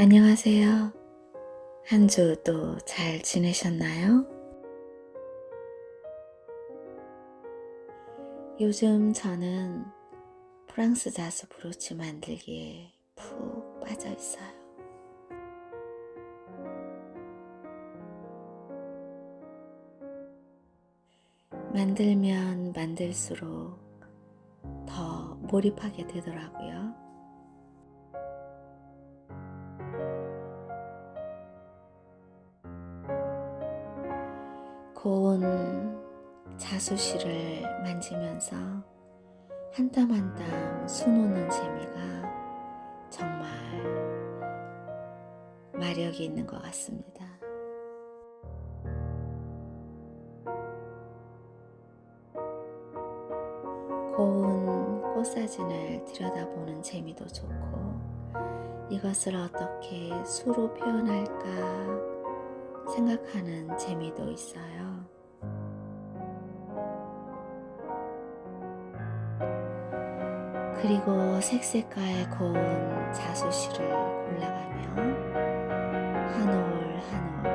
안녕하세요. 한 주 또 잘 지내셨나요? 요즘 저는 프랑스 자수 브로치 만들기에 푹 빠져 있어요. 만들면 만들수록 더 몰입하게 되더라고요. 고운 자수실을 만지면서 한 땀 한 땀 수놓는 재미가 정말 마력이 있는 것 같습니다. 고운 꽃사진을 들여다보는 재미도 좋고 이것을 어떻게 수로 표현할까 생각하는 재미도 있어요. 그리고 색색깔 고운 자수실을 골라가며 한 올 한 올,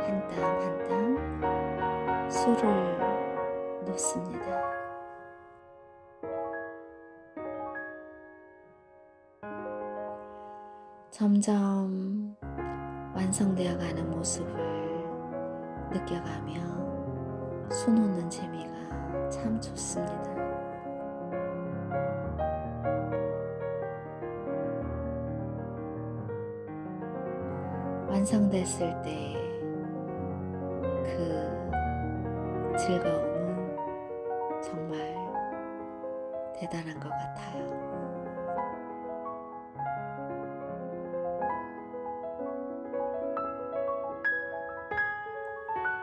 한 땀 한땀 수를 놓습니다. 점점 완성되어 가는 모습을 느껴가며 수놓는 재미가 참 좋습니다. 완성됐을 때 그 즐거움은 정말 대단한 것 같아요.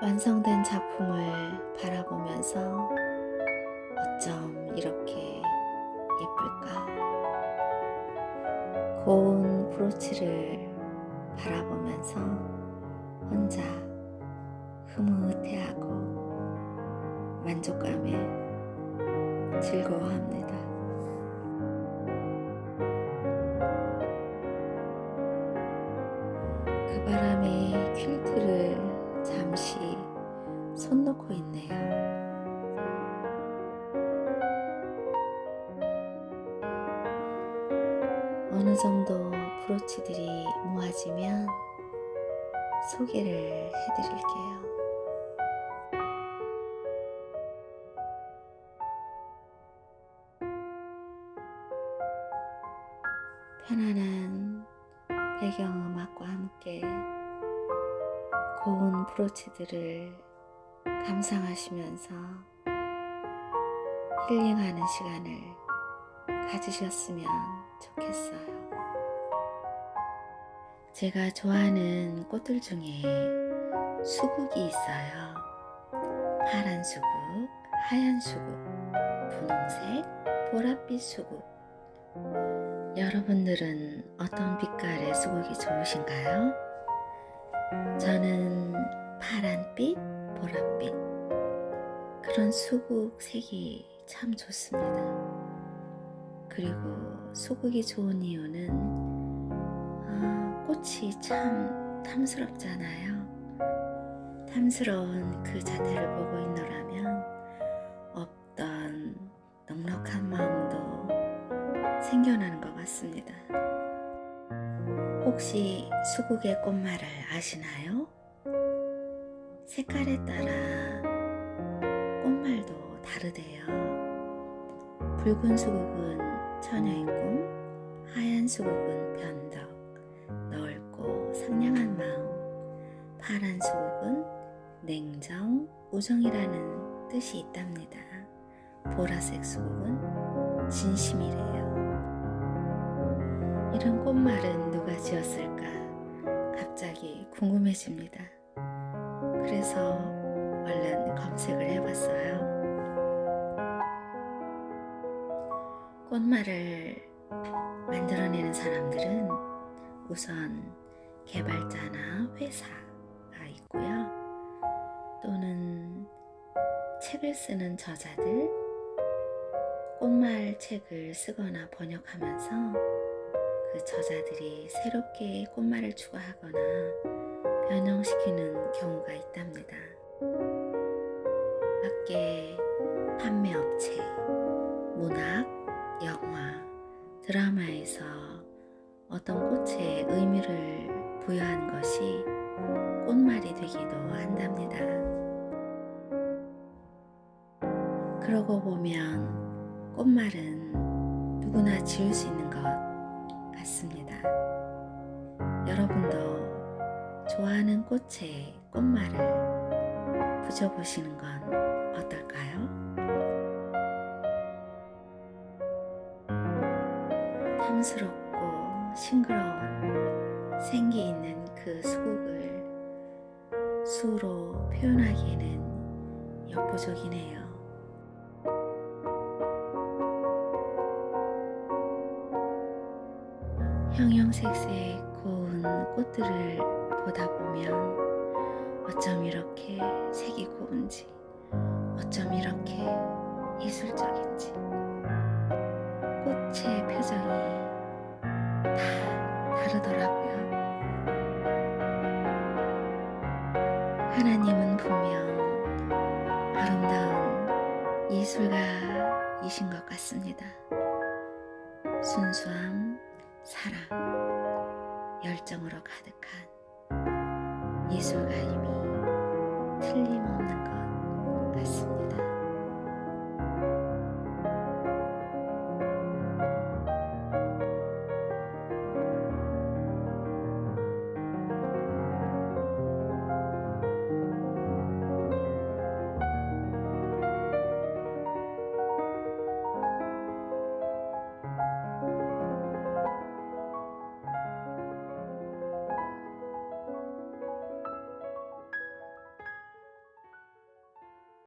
완성된 작품을 바라보면서 어쩜 이렇게 예쁠까? 고운 브로치를 바라보면서 혼자 흐뭇해하고 만족감에 즐거워합니다. 그 바람에 퀼트를 잠시 손 놓고 있네요. 어느 정도 브로치들이 모아지면 소개를 해드릴게요. 편안한 배경음악과 함께 고운 브로치들을 감상하시면서 힐링하는 시간을 가지셨으면 좋겠어요. 제가 좋아하는 꽃들 중에 수국이 있어요. 파란 수국, 하얀 수국, 분홍색, 보랏빛 수국. 여러분들은 어떤 빛깔의 수국이 좋으신가요? 저는 파란빛, 보랏빛 그런 수국 색이 참 좋습니다. 그리고 수국이 좋은 이유는 아, 꽃이 참 탐스럽잖아요. 탐스러운 그 자태를 보고 있노라면 없던 넉넉한 마음도 생겨나는 것 같습니다. 혹시 수국의 꽃말을 아시나요? 색깔에 따라 꽃말도 다르대요. 붉은 수국은 처녀의 꿈, 하얀 수국은 변덕, 넓고 상냥한 마음, 파란 수국은 냉정, 우정이라는 뜻이 있답니다. 보라색 수국은 진심이래요. 이런 꽃말은 누가 지었을까? 갑자기 궁금해집니다. 그래서 얼른 검색을 해봤어요. 꽃말을 만들어내는 사람들은 우선 개발자나 회사가 있고요. 또는 책을 쓰는 저자들, 꽃말 책을 쓰거나 번역하면서 그그 저자들이 새롭게 꽃말을 추가하거나 변형시키는 경우가 있답니다. 밖에 판매업체, 문학, 영화, 드라마에서 어떤 꽃에 의미를 부여한 것이 꽃말이 되기도 한답니다. 그러고 보면 꽃말은 누구나 지을 수 있는 것 같습니다. 여러분도 좋아하는 꽃에 꽃말을 붙여보시는 건 어떨까요? 탐스럽고 싱그러운 생기 있는 그 수국을 수로 표현하기에는 역부족이네요. 형형색색 고운 꽃들을 보다 보면 어쩜 이렇게 색이 고운지 어쩜 이렇게 예술적인지 순수함, 사랑, 열정으로 가득한 예술가 임이 틀림없는 것 같습니다.